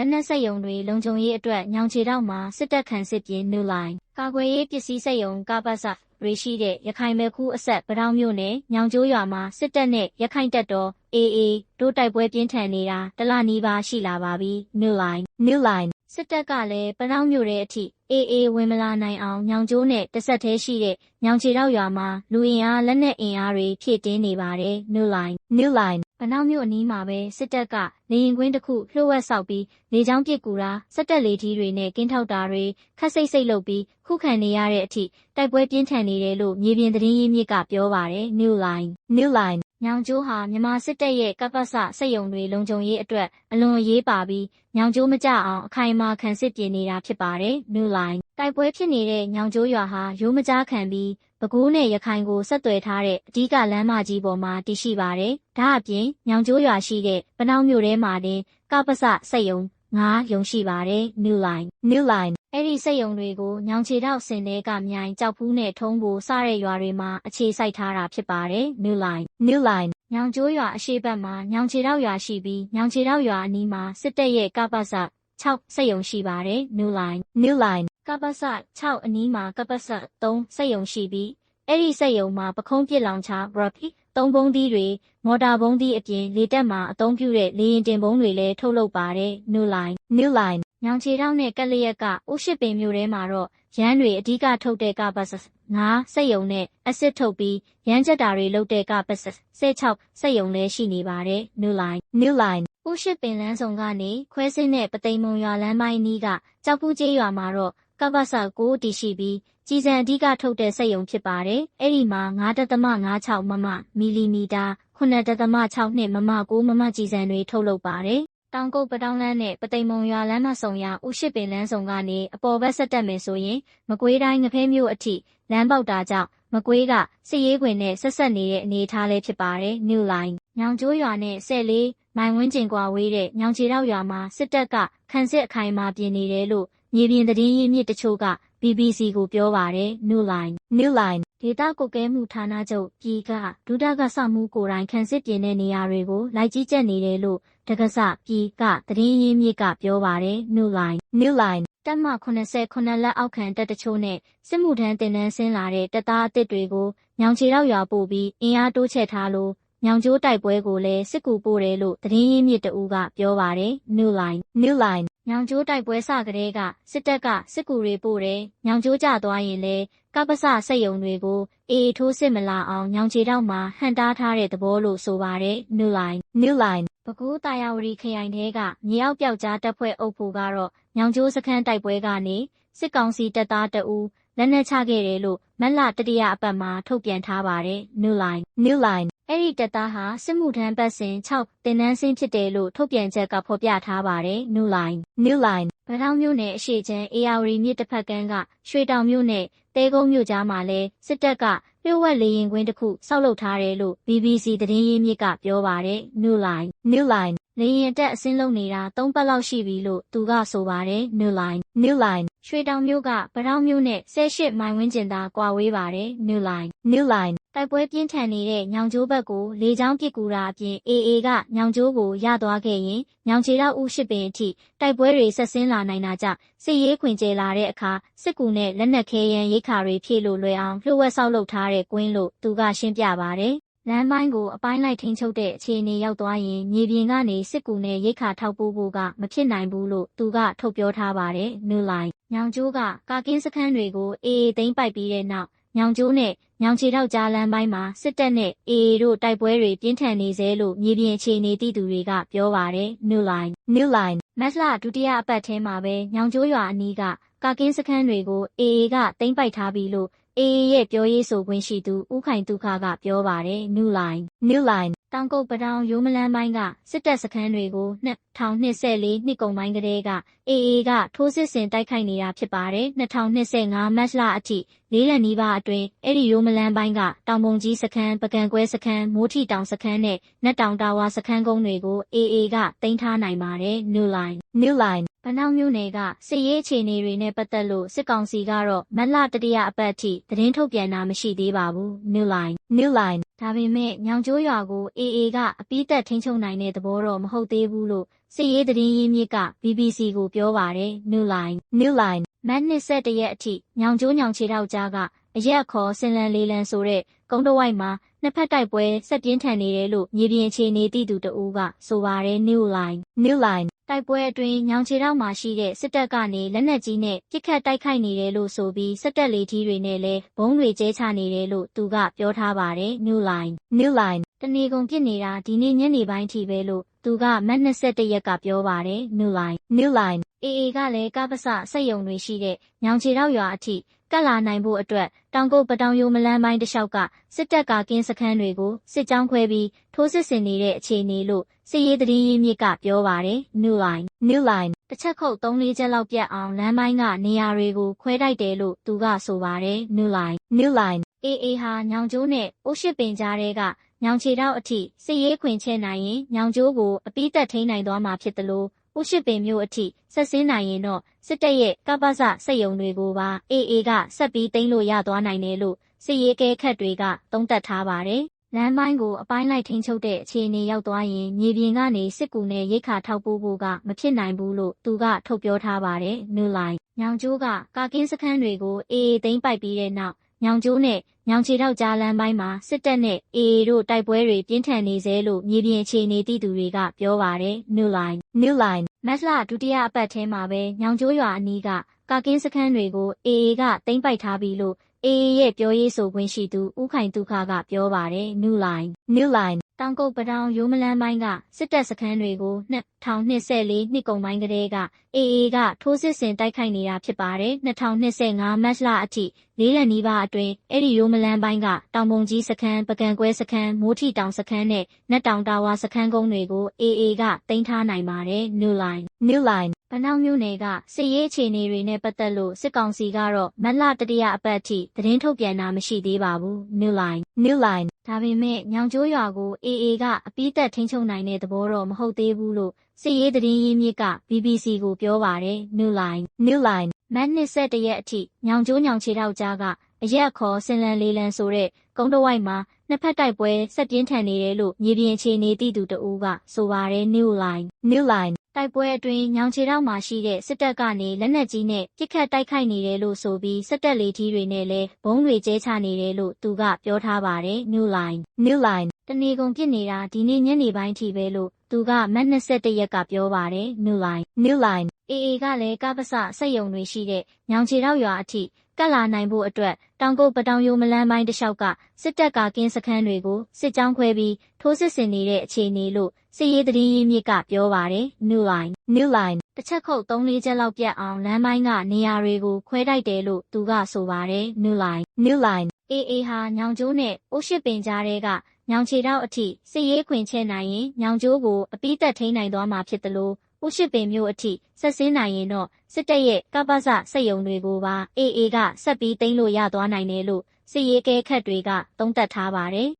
လက်နက်စက်ရုံတွေလုံခြုံရေးအတွက်ညောင်ခြေတောက်မှာစစ်တပ်ခံစစ်ပြင်နူလိုင်းကာကွယ်ရေးပစ္စည်းစက်ရုံကပတ်စတွေရှိတဲ့ရခိုင်မဲခူးအဆက်ပတောင်းမြို့နယ်ညောင်ကျိုးရွာမှာစစ်တပ်နဲ့ရခိုင်တပ်တော် AA တို့တိုက်ပွဲပြင်းထန်နေတာတလနီးပါးရှိလာပါပြီနူလိုင်းနူလိုင်းစစ်တပ်ကလည်းပတောင်းမြို့ရဲ့အထိ အေးအေးဝင်မလာနိုင်အောင်ညောင်ကျိုးနဲ့တဆက်သေးရှိတဲ့ညောင်ချေတော့ရွာမှာလူအင်အားလက်နက်အင်အားတွေဖြည့်တင်းနေပါတယ်။ New Line New Line ပနောက်မြို့အနီးမှာပဲစစ်တပ်ကလေရင်ကွင်းတစ်ခုလှုပ်ဝက်ဆောက်ပြီးလေကြောင်းပစ်ကူတာစက်တက်လေထီးတွေနဲ့ကင်းထောက်တာတွေခက်စိတ်စိတ်လုပ်ပြီးခုခံနေရတဲ့အထိတိုက်ပွဲပြင်းထန်နေတယ်လို့မြေပြင်သတင်းရင်းမြစ်ကပြောပါတယ်။ New Line New Line ညောင်ကျိုးဟာမြန်မာစစ်တပ်ရဲ့ကပ္ပစစက်ယုံတွေလုံခြုံရေးအတွက်အလွန်အရေးပါပြီးညောင်ကျိုးမကြအောင်အခိုင်အမာခံစစ်ပြင်နေတာဖြစ်ပါတယ်။ New Line တိုက်ပွဲဖြစ်နေတဲ့ညောင်ကျိုးရွာဟာရိုးမကြားခံပြီးပဲခူးနဲ့ရခိုင်ကိုဆက်သွယ်ထားတဲ့အဓိကလမ်းမကြီးပေါ်မှာတည်ရှိပါတယ်။ဒါအပြင်ညောင်ကျိုးရွာရှိတဲ့ပနောင်းမြို့ထဲမှာတင်ကပ္ပစစက်ယုံငါးယုံရှိပါတယ်။ New Line New Line အဲ့ဒီစက်ယုံတွေကိုညောင်ချေတောက်စင်တဲ့ကမြိုင်ကြောက်ဖူးနဲ့ထုံးကိုစတဲ့ရွာတွေမှာအခြေစိုက်ထားတာဖြစ်ပါတယ်။ New Line New Line ညောင်ကျိုးရွာအရှိတ်ဘက်မှာညောင်ချေတောက်ရွာရှိပြီးညောင်ချေတောက်ရွာအနီးမှာစစ်တပ်ရဲ့ကပ္ပစ6စက်ယုံရှိပါတယ်။ New Line New Line ကပ္ပစ6အနီးမှာကပ္ပစ3စက်ယုံရှိပြီးအဲ့ဒီစက်ယုံမှာပခုံးပစ်လောင်ချဘရဖီသုံးဘုံသီးတွေမော်တာဘုံသီးအပြင်လေတက်မှာအသုံးပြုတဲ့လေရင်တင်ဘုံတွေလည်းထုတ်လုပ်ပါတယ်။ New Line New Line ညောင်ချေတောက်နဲ့ကက်လျက်ကဥရှိပင်မြို့ထဲမှာတော့ရမ်းတွေအဓိကထုတ်တဲ့ကပ္ပစငါးစက်ယုံနဲ့အစစ်ထုတ်ပြီးရမ်းချက်တာတွေလုပ်တဲ့ကပ္ပစဆဲ6စက်ယုံလည်းရှိနေပါတယ်။ New Line New Line ဥရှိပင်လမ်းဆောင်ကနေခွဲစင်းတဲ့ပသိမ်မုံရွာလမ်းပိုင်းနီးကကြောက်ဖူးကျေးရွာမှာတော့ ကပ္ပစကိုတီရှိပြီးကြီးစံအဓိကထုတ်တဲ့စက်ယုံဖြစ်ပါတယ်။အဲ့ဒီမှာ9.56မမမီလီမီတာ9.62မမ6မမကြီးစံတွေထုတ်လုပ်ပါတယ်။တောင်ကုတ်ပတောင်းလန်းနဲ့ပသိမ်မုံရွာလမ်းမဆောင်ရဥရှိပင်လမ်းဆောင်ကနေအပေါ်ဘက်ဆက်တက်မယ်ဆိုရင်မကွေးတိုင်းငဖဲမြို့အထိလမ်းပေါက်တာကြောင့်မကွေးကစစ်ရေးခွင်နဲ့ဆက်ဆက်နေတဲ့အနေအထားလေးဖြစ်ပါတယ်။ New Line ညောင်ကျိုးရွာနဲ့ဆဲလေးမိုင်ဝန်းကျင်ကွာဝေးတဲ့ညောင်ချေတောက်ရွာမှာစစ်တပ်ကခံစစ်အခိုင်အမာပြင်နေတယ်လို့ မြေပြင်သတင်းရင်းမြစ်တချို့က BBC ကိုပြောပါတယ်။ New Line New Line ဒေတာကုတ်ကဲမှုဌာနချုပ်ပြည်ကဒုဒကစမှုကိုယ်တိုင်ခံစစ်ပြင်တဲ့နေရာတွေကို လိုက်ကြီးကြက်နေတယ်လို့တက္ကစပြည်ကသတင်းရင်းမြစ်ကပြောပါတယ်။ New Line New Line တပ်မ89လက်အောက်ခံတပ်တချို့နဲ့စစ်မှုထမ်းတင်နန်းဆင်းလာတဲ့တပ်သားအသစ်တွေကို ညောင်ချေတော့ရွာပို့ပြီးအင်အားတိုးချဲ့ထားလို့ညောင်ကျိုးတိုက်ပွဲကိုလည်းစစ်ကူပို့တယ်လို့သတင်းရင်းမြစ်တဦးကပြောပါတယ်။ New Line New Line ညောင်ကျိုးတိုက်ပွဲစကတည်းကစစ်တပ်ကစစ်ကူတွေပို့တယ်။ညောင်ကျိုးကြသွားရင်လည်းကပ္ပစစက်ယုံတွေကိုအေးထိုးစစ်မလာအောင်ညောင်ချေတောက်မှာဟန်တားထားတဲ့သဘောလို့ဆိုပါတယ်။ New Line New Line ပဲခူးတာယာဝတီခရိုင်ထဲကမြေအောက်ပြောက်ကြားတပ်ဖွဲ့အုပ်ဖို့ကတော့ညောင်ကျိုးစခန်းတိုက်ပွဲကနေစစ်ကောင်စီတပ်သားတအူးလက်နက်ချခဲ့တယ်လို့မက်လတတိယအပတ်မှာထုတ်ပြန်ထားပါတယ်။ New Line New Line အဲ့ဒီတပ်သားဟာစစ်မှုထမ်းပတ်စဉ်6တင်နန်းစင်းဖြစ်တယ်လို့ထုတ်ပြန်ချက်ကဖော်ပြထားပါတယ်။ New Line New Line ဗထောင်းမြို့နယ်အရှိချမ်းအေယာဝတီမြစ်တစ်ဖက်ကမ်းကရွှေတောင်မြို့နယ်တဲကုန်းမြို့ကြားမှာလဲစစ်တပ်ကလျှို့ဝှက်လေရင်ကွင်းတစ်ခုဆောက်လုပ်ထားတယ်လို့ BBC သတင်းရင်းမြစ်ကပြောပါတယ်။ New Line New Line လေရင်တက်အစင်းလုံးနေတာ၃ပတ်လောက်ရှိပြီလို့သူကဆိုပါတယ်။ New Line New Line ရွှေတောင်မြို့ကဗထောင်းမြို့နဲ့18မိုင်ဝန်းကျင်သာကွာဝေးပါတယ်။ New Line New Line တိုက်ပွဲပြင်းထန်နေတဲ့ညောင်ကျိုးဘက်ကိုလေကြောင်းပစ်ကူတာအပြင် AA ကညောင်ကျိုးကိုရသွားခဲ့ရင်ညောင်ချေတောက်ဥရှိပင်အထိတိုက်ပွဲတွေဆက်ဆင်းလာနိုင်တာကြောင့်စစ်ရေးခွင်ကျယ်လာတဲ့အခါစစ်ကူနဲ့လက်နက်ခဲယမ်းရိက္ခာတွေဖြည့်လို့လွယ်အောင်လျှို့ဝှက်ဆောက်လုပ်ထားတဲ့ကွင်းလို့သူကရှင်းပြပါတယ်။လမ်းပိုင်းကိုအပိုင်းလိုက်ထိန်းချုပ်တဲ့အခြေအနေရောက်သွားရင်မြေပြင်ကနေစစ်ကူနဲ့ရိက္ခာထောက်ပို့ဖို့ကမဖြစ်နိုင်ဘူးလို့သူကထုတ်ပြောထားပါတယ်။ New Line ညောင်ကျိုးကကာကင်းစခန်းတွေကို AA သိမ်းပိုက်ပြီးတဲ့နောက် ညောင်ကျိုးနဲ့ညောင်ချေထောက်ကြားလမ်းပိုင်းမှာစစ်တပ်နဲ့ AA တို့တိုက်ပွဲတွေပြင်းထန်နေစေလို့မြေပြင်အခြေအနေသိသူတွေကပြောပါတယ်။ New Line New Line မတ်လဒုတိယအပတ်ထဲမှာပဲညောင်ကျိုးရွာအနီးကကာကင်းစခန်းတွေကို AA ကသိမ်းပိုက်ထားပြီလို့ AA ရဲ့ပြောရေးဆိုခွင့်ရှိသူဦးခိုင်သုခကပြောပါတယ်။ New Line New Line တောင်ကုတ်ပတောင်ရိုးမလန်းပိုင်းကစစ်တပ်စခန်းတွေကို2024နှစ်ကုန်ပိုင်းကတည်းက AA ကထိုးစစ်ဆင်တိုက်ခိုက်နေတာဖြစ်ပါတယ်။2025မတ်လအထိလေးလနီးပါးအတွင်းအဲ့ဒီရိုးမလန်းပိုင်းကတောင်ပုံကြီးစခန်းပကံကွဲစခန်းမိုးထီတောင်စခန်းနဲ့နတ်တောင်တာဝါစခန်းကုန်းတွေကို AA ကသိမ်းထားနိုင်ပါတယ်။ New Line New Line ပဗနောက်မြို့နယ်ကစစ်ရေးအခြေအနေတွေနဲ့ပတ်သက်လို့စစ်ကောင်စီကတော့မတ်လတတိယအပတ်ထိသတင်းထုတ်ပြန်တာမရှိသေးပါဘူး။ New Line New Line ဒါပေမဲ့ညောင်ကျိုးရွာကို AA ကအပိသက်ထိန်းချုပ်နိုင်တဲ့သဘောတော့မဟုတ်သေးဘူးလို့စစ်ရေးသတင်းရင်းမြစ်က BBC ကိုပြောပါတယ်။ New Line New Line မတ်နှစ်ဆက်တရက်အထိညောင်ကျိုးညောင်ခြေထောက်ကြားကအရက်ခေါ်စင်လန်လေးလန်ဆိုတဲ့ကုန်းတဝိုက်မှာနှစ်ဖက်တိုက်ပွဲဆက်ပြင်းထန်နေတယ်လို့မြေပြင်အခြေအနေသိသူတဦးကဆိုပါတယ် New Line New Line တိုက်ပွဲအတွင်းညောင်ခြေထောက်မှာရှိတဲ့စစ်တပ်ကနေလက်နက်ကြီးနဲ့ပစ်ခတ်တိုက်ခိုက်နေတယ်လို့ဆိုပြီးစစ်တပ်လေထီးတွေနဲ့လည်းဘုံတွေကျဲချနေတယ်လို့သူကပြောထားပါတယ် New Line New Line တနေကုန်ပြစ်နေတာဒီနေ့ညနေပိုင်းထိပဲလို့သူကမတ်21ရက်ကပြောပါတယ် New Line New Line AA ကလည်းကပ္ပစစက်ယုံတွေရှိတဲ့ညောင်ခြေထောက်ရွာအထိကတ်လာနိုင်ဖို့အတွက်တောင်ကုတ်ပတောင်ယိုမလန်းပိုင်းတစ်လျှောက်ကစစ်တပ်ကကင်းစခန်းတွေကိုစစ်ကြောင်းခွဲပြီးထိုးစစ်ဆင်နေတဲ့အခြေအနေလို့စစ်ရေးသတင်းရင်းမြစ်ကပြောပါတယ် New Line New Line တစ်ချက်ခုတ်3-4ချက်လောက်ပြတ်အောင်လမ်းပိုင်းကနေရာတွေကိုခွဲတိုက်တယ်လို့သူကဆိုပါတယ် New Line New Line AA ဟာညောင်ကျိုးနဲ့အိုးရှိပင်ကြားတဲကညောင်ခြေထောက်အထိစစ်ရေးခွင်ချဲနိုင်ရင်ညောင်ကျိုးကိုအပိသက်ထိန်းနိုင်သွားမှာဖြစ်တယ်လို့ဥရှိပင်မျိုးအထိဆက်စင်းနိုင်ရင်တော့စစ်တပ်ရဲ့ကပ္ပစစက်ယုံတွေကိုပါ AA ကဆက်ပြီးသိမ်းလို့ရသွားနိုင်တယ်လို့စစ်ရေးကဲခတ်တွေကသုံးသပ်ထားပါတယ်။လမ်းပိုင်းကိုအပိုင်းလိုက်ထိန်းချုပ်တဲ့အခြေအနေရောက်သွားရင်မြေပြင်ကနေစစ်ကူနဲ့ရိတ်ခါထောက်ပို့ဖို့ကမဖြစ်နိုင်ဘူးလို့သူကထုတ်ပြောထားပါတယ်။ New Line ညောင်ကျိုးကကာကင်းစခန်းတွေကို AA သိမ်းပိုက်ပြီးတဲ့နောက် ညောင်ကျိုးနဲ့ညောင်ခြေထောက်ကြားလမ်းပိုင်းမှာစစ်တပ်နဲ့ AA တို့တိုက်ပွဲတွေပြင်းထန်နေစေလို့မြေပြင်အခြေအနေသိသူတွေကပြောပါတယ် New Line New Line မတ်လဒုတိယအပတ်ထဲမှာပဲညောင်ကျိုးရွာအနီးကကာကင်းစခန်းတွေကို AA ကသိမ်းပိုက်ထားပြီလို့ AA ရဲ့ပြောရေးဆိုခွင့်ရှိသူဦးခိုင်တုခကပြောပါတယ် New Line New Line တောင်ကုတ်ပတောင်ရိုးမလန်းပိုင်းကစစ်တပ်စခန်းတွေကို2024နှစ်ကုန်ပိုင်းကတည်းက AA ကထိုးစစ်ဆင်တိုက်ခိုက်နေတာဖြစ်ပါတယ်2025မတ်လအထိလေးလနီးပါးအတွင်းအဲ့ဒီရိုးမလန်းပိုင်းကတောင်ပုံကြီးစခန်းပကံကွဲစခန်းမိုးထီတောင်စခန်းနဲ့နတ်တောင်တာဝါစခန်းကုန်းတွေကို AA ကတင်ထားနိုင်ပါတယ် New Line New Line ဗနောက်မြို့နယ်ကစစ်ရေးအခြေအနေတွေနဲ့ပတ်သက်လို့စစ်ကောင်စီကတော့မတ်လတတိယအပတ်ထိသတင်းထုတ်ပြန်တာမရှိသေးပါဘူး New Line New Line ဒါပေမဲ့ညောင်ကျိုးရွာကို AA ကအပိသက်ထိန်းချုပ်နိုင်တဲ့သဘောတော့မဟုတ်သေးဘူးလို့စစ်ရေးသတင်းရင်းမြစ်က BBC ကိုပြောပါတယ် New Line New Line မတ်နှစ်ဆက်တရက်အထိညောင်ကျိုးညောင်ခြေထောက်ကြားကအရက်ခေါ်စင်လန်လေးလန်ဆိုတဲ့ကုန်းတဝိုက်မှာနှစ်ဖက်တိုက်ပွဲဆက်ပြင်းထန်နေတယ်လို့မြေပြင်အခြေအနေသိသူတဦးကဆိုပါတယ် New Line New Line တိုက်ပွဲအတွင်းညောင်ခြေထောက်မှာရှိတဲ့စစ်တပ်ကနေလက်နက်ကြီးနဲ့ပစ်ခတ်တိုက်ခိုက်နေတယ်လို့ဆိုပြီးစစ်တပ်လေထီးတွေနဲ့လည်းဘုံတွေကျဲချနေတယ်လို့သူကပြောထားပါတယ် New Line New Line တနေကုန်ပြစ်နေတာဒီနေ့ညနေပိုင်းထိပဲလို့သူကမတ်21ရက်ကပြောပါတယ် New Line New Line AA ကလည်းကပ္ပစစက်ယုံတွေရှိတဲ့ညောင်ခြေထောက်ရွာအထိ ကတ်လာနိုင်ဖို့အတွက်တောင်ကုတ်ပတောင်ယိုမလန်းပိုင်းတစ်လျှောက်ကစစ်တပ်ကကင်းစခန်းတွေကိုစစ်ကြောင်းခွဲပြီးထိုးစစ်ဆင်နေတဲ့အခြေအနေလို့စစ်ရေးသတင်းရင်းမြစ်ကပြောပါတယ် New Line New Line တစ်ချက်ခုတ်3-4ချက်လောက်ပြတ်အောင်လမ်းပိုင်းကနေရာတွေကိုခွဲတိုက်တယ်လို့သူကဆိုပါတယ် New Line New Line AA ဟာညောင်ကျိုးနဲ့အိုးရှိပင်ကြားတဲကညောင်ခြေထောက်အထိစစ်ရေးခွင်ချဲနိုင်ရင်ညောင်ကျိုးကိုအပိသက်ထိန်းနိုင်သွားမှာဖြစ်တယ်လို့ ဥရှိပင်မျိုးအထိဆက်စင်းနိုင်ရင်တော့စစ်တပ်ရဲ့ကပ္ပစစက်ယုံတွေကိုပါ AA ကဆက်ပြီးသိမ်းလို့ရသွားနိုင်တယ်လို့စစ်ရေးကဲခတ်တွေကသုံးသပ်ထားပါတယ်